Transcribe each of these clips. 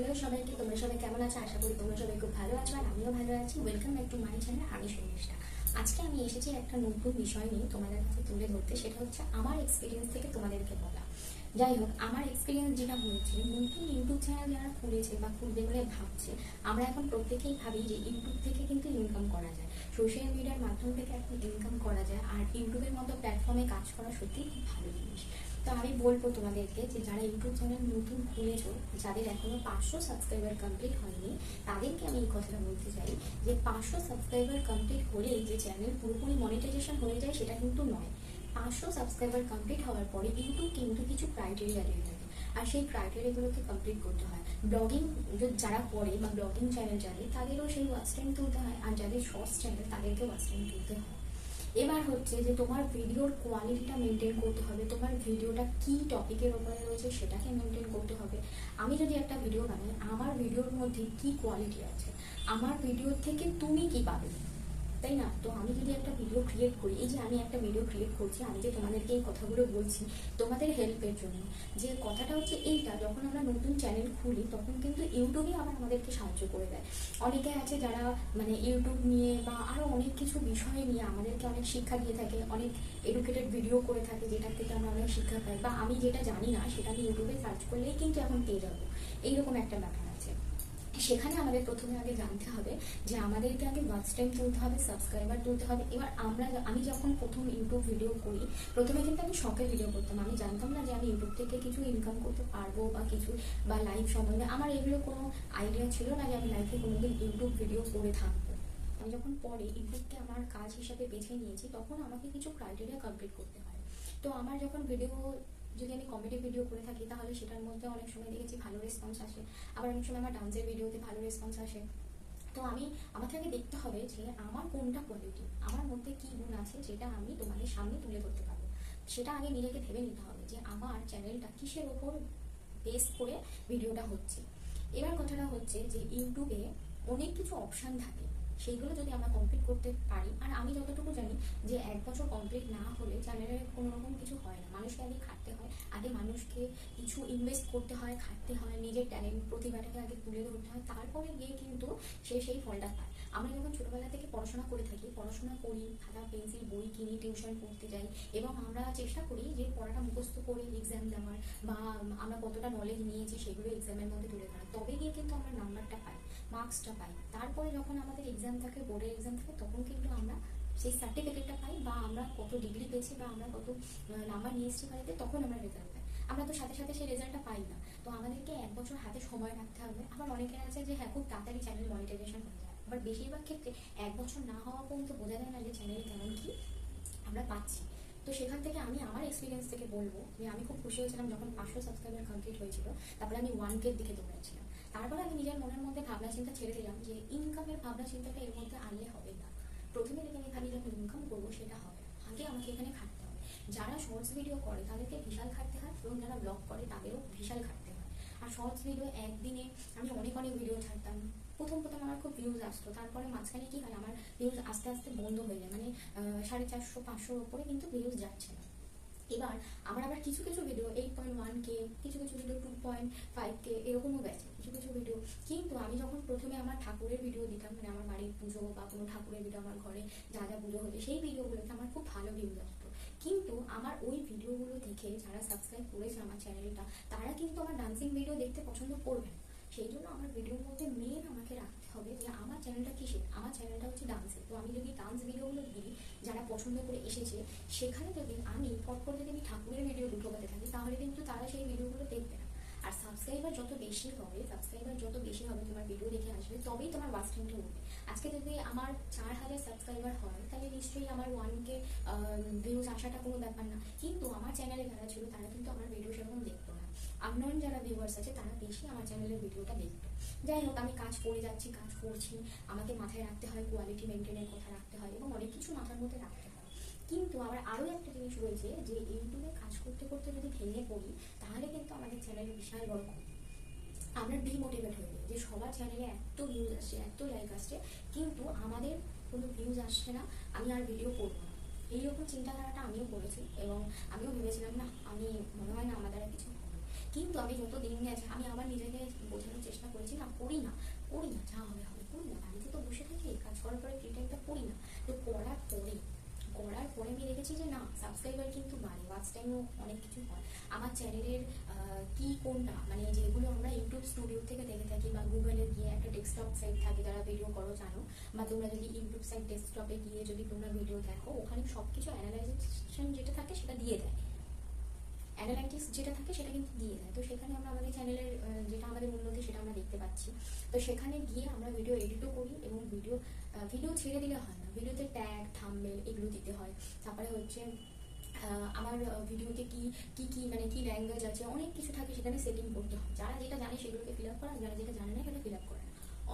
Hello সবাইকে, তোমরা সবাই কেমন আছো? আশা করি তোমরা সবাই খুব ভালো আছো, আর আমিও ভালো আছি। Welcome back to my channel আমি সন্দেশটা আজকে আমি এসেছি একটা নতুন বিষয় নিয়ে তোমাদের কাছে তুলে ধরতে, সেটা হচ্ছে আমার এক্সপিরিয়েন্স থেকে তোমাদেরকে বলা। যাই হোক, আমার এক্সপিরিয়েন্স যেটা হয়েছে, নতুন ইউটিউব চ্যানেল যারা খুলেছে বা খুলবে বলে ভাবছে, আমরা এখন প্রত্যেকেই ভাবি যে ইউটিউব থেকে কিন্তু ইনকাম করা যায়। সোশ্যাল মিডিয়ার মাধ্যম থেকে এখন ইনকাম করা যায়, আর ইউটিউবের মতো প্ল্যাটফর্মে কাজ করা সত্যিই খুব ভালো জিনিস। তো আমি বলব তোমাদেরকে যে যারা ইউটিউব চ্যানেল নতুন খুলেছো, যাদের এখনও পাঁচশো সাবস্ক্রাইবার কমপ্লিট হয়নি, তাদেরকে আমি এই কথাটা বলতে চাই যে পাঁচশো সাবস্ক্রাইবার কমপ্লিট হলেই যে চ্যানেল পুরোপুরি মনিটাইজেশন হয়ে যায় সেটা কিন্তু নয়। পাঁচশো সাবস্ক্রাইবার কমপ্লিট হওয়ার পরে ইউটিউব কিন্তু কিছু ক্রাইটেরিয়া দিয়ে থাকে। আর সেই ক্রাইটেরিয়াগুলোকে কমপ্লিট করতে হয়। ব্লগিং যারা করে বা ব্লগিং চ্যানেল যাদের, তাদেরও সেই ওয়াচ টাইম তুলতে হয়। আর যাদের শর্টস চ্যানেল তাদেরকেও ওয়াচ টাইম তুলতে হয়। এবার হচ্ছে যে তোমার ভিডিওর কোয়ালিটিটা মেনটেন করতে হবে। তোমার ভিডিওটা কি টপিকের ওপরে রয়েছে সেটাকে মেনটেন করতে হবে। আমি যদি একটা ভিডিও বানাই, আমার ভিডিওর মধ্যে কি কোয়ালিটি আছে? আমার ভিডিওর থেকে তুমি কি পাবে? তাই না? তো আমি যদি একটা ভিডিও ক্রিয়েট করি, এই যে আমি একটা ভিডিও ক্রিয়েট করছি, আমি যে তোমাদেরকে এই কথাগুলো বলছি তোমাদের হেল্পের জন্য, যে কথাটা হচ্ছে এইটা, যখন আমরা নতুন চ্যানেল খুলি, তখন কিন্তু ইউটিউবে আবার আমাদেরকে সাহায্য করে দেয়। অনেকে আছে যারা মানে ইউটিউব নিয়ে বা আরও অনেক কিছু বিষয় নিয়ে আমাদেরকে অনেক শিক্ষা দিয়ে থাকে, অনেক এডুকেটেড ভিডিও করে থাকে, যেটার থেকে আমরা অনেক শিক্ষা পাই, বা আমি যেটা জানি না, সেটা আমি ইউটিউবে সার্চ করলেই কিন্তু এখন পেয়ে যাব। এইরকম একটা ব্যাপার। সেখানে আমাদের প্রথমে আগে জানতে হবে যে আমাদেরকে আগে ওয়াচ টাইম তুলতে হবে সাবস্ক্রাইবার তুলতে হবে। এবার আমরা আমি যখন প্রথম ইউটিউব ভিডিও করি, প্রথমে কিন্তু আমি শখের ভিডিও করতাম। আমি জানতাম না যে আমি ইউটিউব থেকে কিছু ইনকাম করতে পারব বা কিছু বা লাইভ সম্বন্ধে। আমার এগুলো কোনো আইডিয়া ছিল না যে আমি লাইফে কোনোদিন ইউটিউব ভিডিও করে থাকব। আমি যখন পরে ইউটিউবকে আমার কাজ হিসাবে বেছে নিয়েছি, তখন আমাকে কিছু ক্রাইটেরিয়া কমপ্লিট করতে হয়। তো আমার যখন ভিডিও যদি আমি কমেডি ভিডিও করে থাকি, তাহলে সেটার মধ্যে অনেক সময় দেখেছি ভালো রেসপন্স আসে। আবার অনেক সময় আমার ডান্সের ভিডিওতে ভালো রেসপন্স আসে। তো আমি আমাকে আগে দেখতে হবে যে আমার কোনটা কোয়ালিটি আমার মধ্যে কি গুণ আছে যেটা আমি তোমাদের সামনে তুলে ধরতে পারব। সেটা আগে নিজেকে ভেবে নিতে হবে যে আমার চ্যানেলটা কিসের ওপর বেস করে ভিডিওটা হচ্ছে। এবার কথাটা হচ্ছে যে ইউটিউবে অনেক কিছু অপশান থাকে। সেইগুলো যদি আমরা কমপ্লিট করতে পারি, আর আমি যতটুকু জানি যে এক বছর কমপ্লিট না হলে চ্যানেলে কোনো রকম কিছু হয় না। মানুষকে আগে খাটতে হয়, আগে মানুষকে কিছু ইনভেস্ট করতে হয়, খাটতে হয়, নিজের ট্যালেন্ট প্রতিভাটাকে আগে তুলে ধরতে হয়, তারপরে গিয়ে কিন্তু সে সেই ফলটা পায়। আমরা যখন ছোটবেলা থেকে পড়াশোনা করে থাকি, পড়াশোনা করি, খাতা, পেন্সিল, বই কিনি, টিউশন পড়তে যাই এবং আমরা চেষ্টা করি যে পড়াটা মুখস্থ করে এক্সাম দেওয়ার বা আমরা কতটা নলেজ নিয়েছি সেগুলো এক্সামের মধ্যে তুলে ধরা তবে গিয়ে কিন্তু আমরা নাম্বারটা পাই মার্কসটা পাই। তারপরে যখন আমাদের এক্সাম থাকে বোর্ডের এক্সাম থাকে, তখন কিন্তু আমরা সেই সার্টিফিকেটটা পাই বা আমরা কত ডিগ্রি পেয়েছি বা আমরা কত নাম্বার নিয়ে এসেছি বাড়িতে, তখন আমরা রেজাল্ট পাই। আমরা তো সাথে সাথে সেই রেজাল্টটা পাই না। তো আমাদেরকে এক বছর হাতে সময় রাখতে হবে। আবার অনেকে আছে যে হ্যাঁ খুব তাড়াতাড়ি চ্যানেল মনিটাইজেশন হয়ে। যায় আবার বেশিরভাগ ক্ষেত্রে এক বছর না হওয়া পর্যন্ত বোঝা যায় না যে চ্যানেল কেমন কি আমরা পাচ্ছি। তো সেখান থেকে আমি আমার এক্সপিরিয়েন্স থেকে বলব যে আমি খুব খুশি হয়েছিলাম যখন পাঁচশো সাবস্ক্রাইবার কমপ্লিট হয়েছিল, তারপরে আমি ওয়ান কের দিকে দৌড়াচ্ছিলাম। তারপরে আমি নিজের মনের মধ্যে ভাবনা চিন্তা ছেড়ে দিলাম যে ইনকামের ভাবনা চিন্তাটা এর মধ্যে আনলে হবে না। প্রথমে থেকে আমি ভাবি যখন ইনকাম করব সেটা হবে আগে আমাকে এখানে খাটতে হবে। যারা শর্টস ভিডিও করে তাদেরকে বিশাল খাটতে হয় এবং যারা ব্লগ করে তাদেরও বিশাল খাটতে হয়। আর শর্টস ভিডিও একদিনে আমি অনেক অনেক ভিডিও ছাড়তাম। প্রথম প্রথম আমার খুব ভিউজ আসতো। তারপরে মাঝখানে কি হয়, আমার ভিউজ আস্তে আস্তে বন্ধ হয়ে যায়। মানে সাড়ে চারশো, পাঁচশোর ওপরে কিন্তু ভিউজ যাচ্ছে না। এবার আমার আবার কিছু কিছু ভিডিও এইট পয়েন্ট ওয়ান কে কিছু কিছু ভিডিও টু পয়েন্ট ফাইভ কে এরকমও গেছে। কিছু কিছু ভিডিও কিন্তু আমি যখন প্রথমে আমার ঠাকুরের ভিডিও দিতাম মানে আমার বাড়ির পুজো বা কোনো ঠাকুরের ভিডিও আমার ঘরে যা যা পুজো হতো, সেই ভিডিওগুলোতে আমার খুব ভালো ভিউজ আসতো। কিন্তু আমার ওই ভিডিওগুলো দেখে যারা সাবস্ক্রাইব করেছে আমার চ্যানেলটা তারা কিন্তু আমার ডান্সিং ভিডিও দেখতে পছন্দ করবে না। সেই জন্য আমার ভিডিওর মধ্যে মেন আমাকে রাখতে হবে যে আমার চ্যানেলটা কিসের আমার চ্যানেলটা হচ্ছে ডান্সের তো আমি যদি ডান্স ভিডিওগুলো দিই যারা পছন্দ করে এসেছে, সেখানে যদি আমি পট করে যদি আমি ঠাকুরের ভিডিও ঢুকোতে থাকি, তাহলে কিন্তু তারা সেই ভিডিওগুলো দেখবে না। আর সাবস্ক্রাইবার যত বেশি হবে সাবস্ক্রাইবার যত বেশি হবে তোমার ভিডিও দেখে আসবে, তবেই তোমার ওয়াচ টাইমটা উঠবে আজকে যদি আমার চার হাজার সাবস্ক্রাইবার হয়, তাহলে নিশ্চয়ই আমার ওয়ানকে ভিউজ আসাটা কোনো ব্যাপার না। কিন্তু আমার চ্যানেলে যারা ছিল, তারা কিন্তু আমার ভিডিও সেরকম দেখতো আননোন যারা ভিউয়ার্স আছে, তারা বেশি আমার চ্যানেলের ভিডিওটা দেখতো যাই হোক, আমি কাজ করে যাচ্ছি, কাজ করছি। আমাকে মাথায় রাখতে হয় কোয়ালিটি মেনটেনের কথা রাখতে হয় এবং অনেক কিছু মাথার মধ্যে রাখতে হয়। কিন্তু আমার আরও একটা জিনিস রয়েছে যে ইউটিউবে কাজ করতে করতে যদি ভেঙে পড়ি, তাহলে কিন্তু আমাদের চ্যানেলে বিশাল বড় ক্ষতি। আমরা ডিমোটিভেট হয়ে যাই যে, সবার চ্যানেলে এত ভিউজ আসছে, এত লাইক আসছে, কিন্তু আমাদের কোনো ভিউজ আসছে না, আমি আর ভিডিও করব না। এইরকম চিন্তাধারাটা আমিও করেছি এবং আমিও ভেবেছিলাম, না, আমি কিন্তু আমি যত দিন গেছে আমি আবার নিজেকে বোঝানোর চেষ্টা করেছি, না করি না করি না, যা হবে হবে, করি না, বাড়িতে তো বসে থাকি, কাজ করার পরে ফ্রি একটা করি না, তো করার পরে করার পরে আমি দেখেছি যে না সাবস্ক্রাইবার কিন্তু বাড়ে ওয়াচ টাইমও অনেক কিছু হয়। আমার চ্যানেলের কি কোনটা মানে যেগুলো আমরা ইউটিউব স্টুডিও থেকে দেখে থাকি বা গুগলে গিয়ে একটা ডেস্কটপ সাইট থাকে, যারা ভিডিও করো, জানো, বা তোমরা যদি ইউটিউব সাইট ডেস্কটপে গিয়ে যদি তোমরা ভিডিও দেখো, ওখানে সব কিছু অ্যানালাইজেশন যেটা থাকে সেটা দিয়ে দেয়। অ্যানালাইটিক্স যেটা থাকে সেটা কিন্তু দিয়ে দেয়। তো সেখানে আমরা আমাদের চ্যানেলের যেটা আমাদের উন্নতি সেটা আমরা দেখতে পাচ্ছি। তো সেখানে গিয়ে আমরা ভিডিও এডিটও করি এবং ভিডিও ভিডিও ছেড়ে দিলে হয় না। ভিডিওতে ট্যাগ থাম্বনেল এগুলো দিতে হয়। তারপরে হচ্ছে আমার ভিডিওতে কি কি কি মানে কি ল্যাঙ্গুয়েজ আছে, অনেক কিছু থাকে সেখানে সেটিং করতে হয়। যারা যেটা জানে সেগুলোকে ফিল আপ করা, যারা যেটা জানে না সেটা ফিল আপ করে।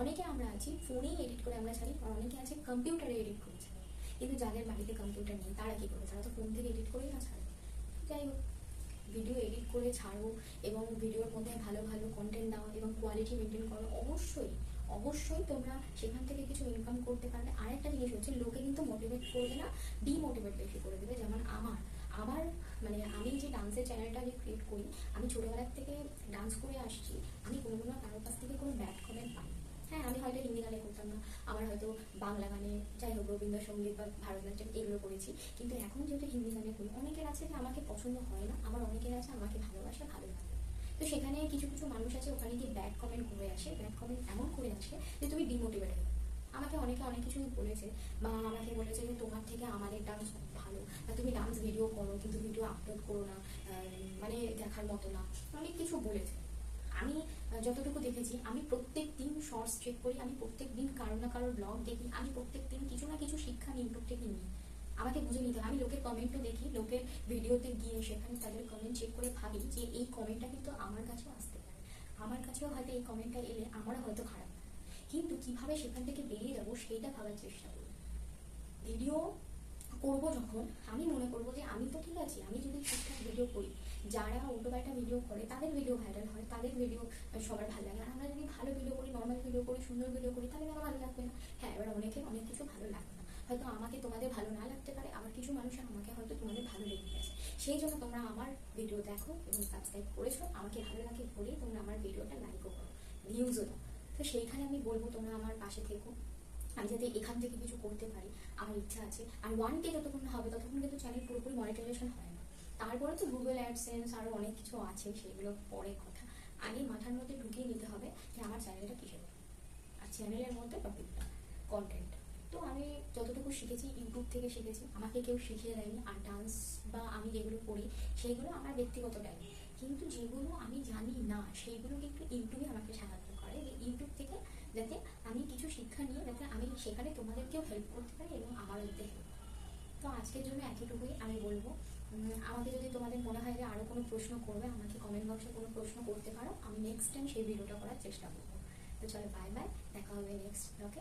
অনেকে আমরা আছি ফোনেই এডিট করে আমরা ছাড়ি, আর অনেকে আছে কম্পিউটারে এডিট করে ছাড়ি। কিন্তু যাদের বাড়িতে কম্পিউটার নেই, তারা কি করে? তারা তো ফোন থেকে এডিট করেই না ছাড়ে। যাই হোক। ভিডিও এডিট করে ছাড়ো এবং ভিডিওর মধ্যে ভালো ভালো কন্টেন্ট দাও এবং কোয়ালিটি মেনটেন করো। অবশ্যই অবশ্যই তোমরা সেখান থেকে কিছু ইনকাম করতে পারবে। আরেকটা জিনিস হচ্ছে, লোকে কিন্তু মোটিভেট করবে না ডিমোটিভেট বেশি করে দেবে। যেমন আমার আমার মানে আমি যে ডান্সের চ্যানেলটা আমি ক্রিয়েট করি, আমি ছোটোবেলার থেকে ডান্স করে আসছি আমি কোনো কোনো কারোর কাছ থেকে কোনো ব্যাড কমেন্ট পাই আমি হিন্দি গানে করতাম না। আমার হয়তো বাংলা গানে, যাই হোক, রবীন্দ্রসঙ্গীত বা ভারতনাট্যম এগুলো করেছি। কিন্তু এখন যেহেতু হিন্দি গানে করি, অনেকের আছে যে আমাকে পছন্দ হয় না আমার অনেকের আছে আমাকে ভালোবাসে ভালো লাগে। তো সেখানে কিছু কিছু মানুষ আছে, ওখানে গিয়ে ব্যাড কমেন্ট করে আসে ব্যাড কমেন্ট এমন করে আসে যে তুমি ডিমোটিভেট হয়ে। আমাকে অনেকে অনেক কিছু বলেছে, বা আমাকে বলেছে যে তোমার থেকে আমাদের ডান্স ভালো, বা তুমি ডান্স ভিডিও করো, কিন্তু ভিডিও আপলোড করো না মানে দেখার মতো না। অনেক কিছু বলেছে। আমি যতটুকু দেখেছি, আমি প্রত্যেক দিন শর্টস চেক করি, আমি প্রত্যেক দিন কারও না কারোর ব্লগ দেখি, আমি প্রত্যেক দিন কিছু না কিছু শিক্ষা ইউটিউব থেকে নিই আমাকে বুঝে নিতে। আমি লোকের কমেন্টও দেখি, লোকের ভিডিওতে গিয়ে সেখানে তাদের কমেন্ট চেক করে ভাবি যে এই কমেন্টটা কিন্তু আমার কাছেও আসতে পারে আমার কাছেও হয়তো এই কমেন্টটা এলে আমারও হয়তো খারাপ। কিন্তু কীভাবে সেখান থেকে বেরিয়ে যাব, সেইটা ভাবার চেষ্টা করি ভিডিও করব যখন, আমি মনে করব যে আমি তো ঠিক আছি, আমি যদি ঠিকঠাক ভিডিও করি, যারা উল্টোপাল্টা ভিডিও করে, তাদের ভিডিও ভাইরাল হয়, তাদের ভিডিও সবার ভালো লাগে। আর আমরা যদি ভালো ভিডিও করি নর্মাল ভিডিও করি, সুন্দর ভিডিও করি, তাহলে আমার ভালো লাগবে না? হ্যাঁ এবার অনেকে, অনেক কিছু ভালো লাগবে না। হয়তো আমাকে তোমাদের ভালো না লাগতে পারে, আবার কিছু মানুষের আমাকে হয়তো তোমাদের ভালো লেগে গেছে। সেই জন্য তোমরা আমার ভিডিও দেখো এবং সাবস্ক্রাইব করেছ, আমাকে ভালো লাগে বলেই তোমরা আমার ভিডিওটা লাইকও করো ভিউজও দাও। তো সেইখানে আমি বলব, তোমরা আমার পাশে থেকো। আমি যাতে এখান থেকে কিছু করতে পারি, আমার ইচ্ছা আছে। আর ওয়ান কে যতক্ষণ হবে, ততক্ষণ কিন্তু চ্যানেল পুরোপুরি মনিটাইজেশন হয় না। তারপরে তো গুগল অ্যাডসেন্স আরও অনেক কিছু আছে, সেগুলো পরে কথা। আগে মাথার মধ্যে ঢুকিয়ে নিতে হবে যে আমার চ্যানেলটা কিসের। আর চ্যানেলের মধ্যে টপিকটা কন্টেন্ট তো আমি যতটুকু শিখেছি ইউটিউব থেকে শিখেছি, আমাকে কেউ শিখিয়ে দেয়নি। আর ডান্স বা আমি যেগুলো করি সেইগুলো আমার ব্যক্তিগত টাইম কিন্তু যেগুলো আমি জানি না সেইগুলো কিন্তু ইউটিউবে আমাকে সাহায্য করে। যে ইউটিউব থেকে যাতে আমি কিছু শিক্ষা নিয়ে সেখানে তোমাদেরকেও হেল্প করতে পারি এবং আমারও দিতে হেল্প তো আজকের জন্য এতটুকুই আমি বলব। আমাকে যদি তোমাদের মনে হয় যে আরও কোনো প্রশ্ন করবে, আমাকে কমেন্ট বক্সে কোনো প্রশ্ন করতে পারো, আমি নেক্সট টাইম সেই ভিডিওটা করার চেষ্টা করব। তো চলো বাই বাই দেখা হবে নেক্সট ব্লগে